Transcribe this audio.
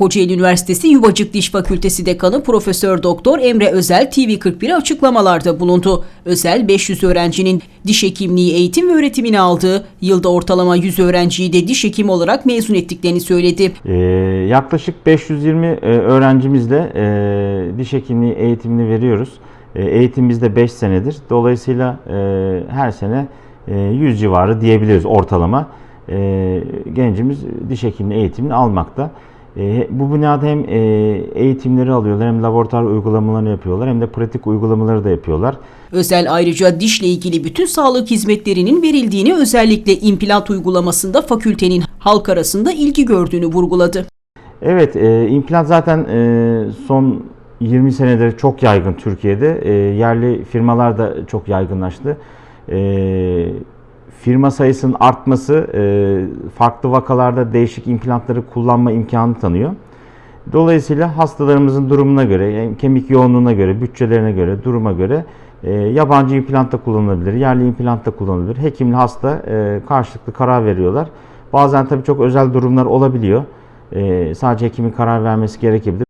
Kocaeli Üniversitesi Yuvacık Diş Fakültesi Dekanı Profesör Doktor Emre Özel TV41'e açıklamalarda bulundu. Özel 500 öğrencinin diş hekimliği eğitim ve öğretimini aldığı, yılda ortalama 100 öğrenciyi de diş hekimi olarak mezun ettiklerini söyledi. Ee, yaklaşık 520 e, öğrencimizle e, diş hekimliği eğitimini veriyoruz. E, eğitimimiz de 5 senedir. Dolayısıyla e, her sene e, 100 civarı diyebiliriz ortalama. E, gencimiz diş hekimliği eğitimini almakta. E, bu binada hem e, eğitimleri alıyorlar hem laboratuvar uygulamalarını yapıyorlar hem de pratik uygulamaları da yapıyorlar. Özel ayrıca dişle ilgili bütün sağlık hizmetlerinin verildiğini özellikle implant uygulamasında fakültenin halk arasında ilgi gördüğünü vurguladı. Evet, e, implant zaten e, son 20 senedir çok yaygın Türkiye'de. E, yerli firmalar da çok yaygınlaştı. E, firma sayısının artması e, farklı vakalarda değişik implantları kullanma imkanı tanıyor. Dolayısıyla hastalarımızın durumuna göre, kemik yoğunluğuna göre, bütçelerine göre, duruma göre e, yabancı implant da kullanılabilir, yerli implant da kullanılabilir. Hekimle hasta e, karşılıklı karar veriyorlar. Bazen tabii çok özel durumlar olabiliyor. E, sadece hekimin karar vermesi gerekebilir.